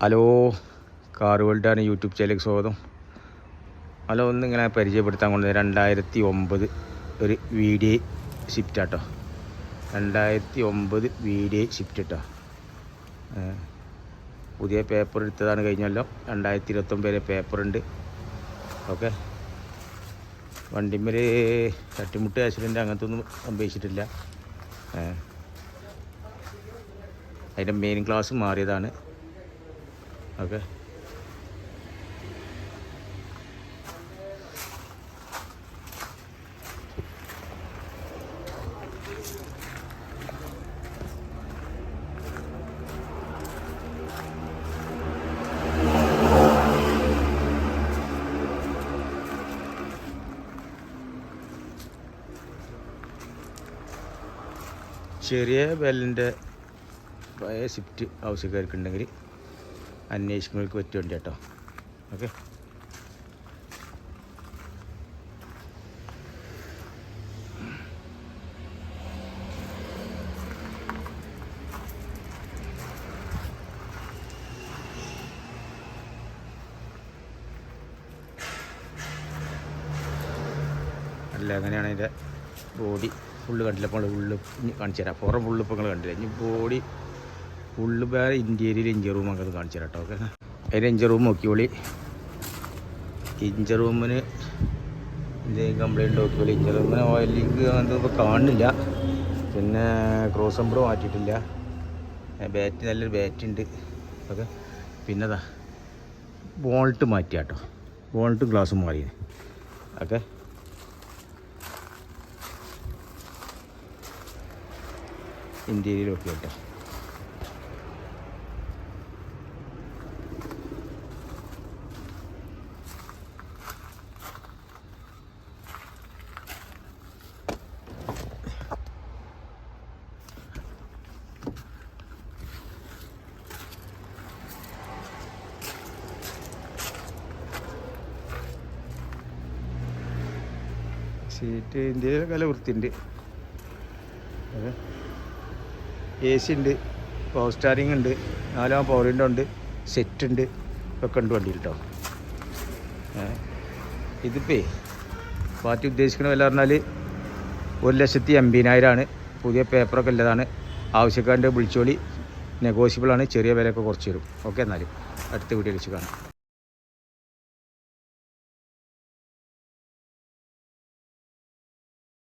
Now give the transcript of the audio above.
Hello car വേൾഡാണ് YouTube ചാനലിലേക്ക് സ്വാഗതം. Hello ഒന്ന് ഇങ്ങനെ പരിചയപ്പെടുത്താൻ കൊണ്ട് രണ്ടായിരത്തി ഒമ്പത് ഒരു വീഡിയോ ഷിഫ്റ്റ് ആട്ടോ. രണ്ടായിരത്തി ഒമ്പത് വി ഡി ഷിഫ്റ്റ് കേട്ടോ പുതിയ പേപ്പർ എടുത്തതാണ് കഴിഞ്ഞല്ലോ. രണ്ടായിരത്തി ഇരുപത്തൊമ്പതിലെ പേപ്പറുണ്ട് ഓക്കെ. വണ്ടിമേൽ തട്ടിമുട്ട് ആക്സിഡന്റ് അങ്ങനത്തെ ഒന്നും സംഭവിച്ചിട്ടില്ല. അതിന്റെ മെയിൻ ക്ലാസ് മാറിയതാണ്. ഓക്കെ ചെറിയ ബെല്ലിന്റെ പഴയ സ്വിഫ്റ്റ് ആവശ്യക്കാർക്കുണ്ടെങ്കിൽ അന്വേഷിക്കുന്നവർക്ക് പറ്റിയ വണ്ടി കേട്ടോ. ഓക്കെ. അല്ല അങ്ങനെയാണ് അതിന്റെ ബോഡി. ഫുള്ള് കണ്ടില്ല അപ്പോൾ ഉള്ളു കാണിച്ചു തരാം പുറം ഫുള്ള് കണ്ടില്ല? ഇനി ബോഡി ഫുള്ള് വേറെ ഇന്റീരിയർ ഇഞ്ചർ റൂം അങ്ങനെ കാണിച്ചു കേട്ടോ ഓക്കെ അതിന്റെ ഇഞ്ചർ റൂം നോക്കിയോളി ഇഞ്ചർ റൂമിന് എന്തെങ്കിലും കംപ്ലൈന്റ് നോക്കിയോളി ഇഞ്ചർ റൂമിന് ഓയിലിങ് അങ്ങനത്തെ ഇപ്പോൾ കാണുന്നില്ല. പിന്നെ ക്രോസ് നമ്പർ മാറ്റിയിട്ടില്ല. ബാറ്റ് നല്ലൊരു ബാറ്റ് ഉണ്ട് ഓക്കെ പിന്നെതാ ബോൾട്ട് മാറ്റിയാട്ടോ. ബോൾട്ട് ഗ്ലാസ് മാറി ഓക്കെ ഇന്ത്യയിലൊക്കെ കേട്ടോ സീറ്റ് ഇന്ത്യയിലൊക്കെ നല്ല വൃത്തിയുണ്ട് എ സി ഉണ്ട് പവർ സ്റ്റാറിങ് ഉണ്ട് നാലാം പവർ വിൻഡോ ഉണ്ട് സെറ്റ് ഉണ്ട് ഒക്കെ ഉണ്ട് വണ്ടി കേട്ടോ ഇതിപ്പേ പാർട്ടി ഉദ്ദേശിക്കുന്ന വില പറഞ്ഞാൽ ഒരു ലക്ഷത്തി എൺപതിനായിരമാണ് പുതിയ പേപ്പറൊക്കെ ഉള്ളതാണ്. ആവശ്യക്കാരന്റെ വിളിച്ചോളി നെഗോഷ്യബിളാണ് ചെറിയ വിലയൊക്കെ കുറച്ച് തരും ഓക്കെ എന്നാൽ അടുത്ത വീട്ടിൽ വെച്ച് കാണാം.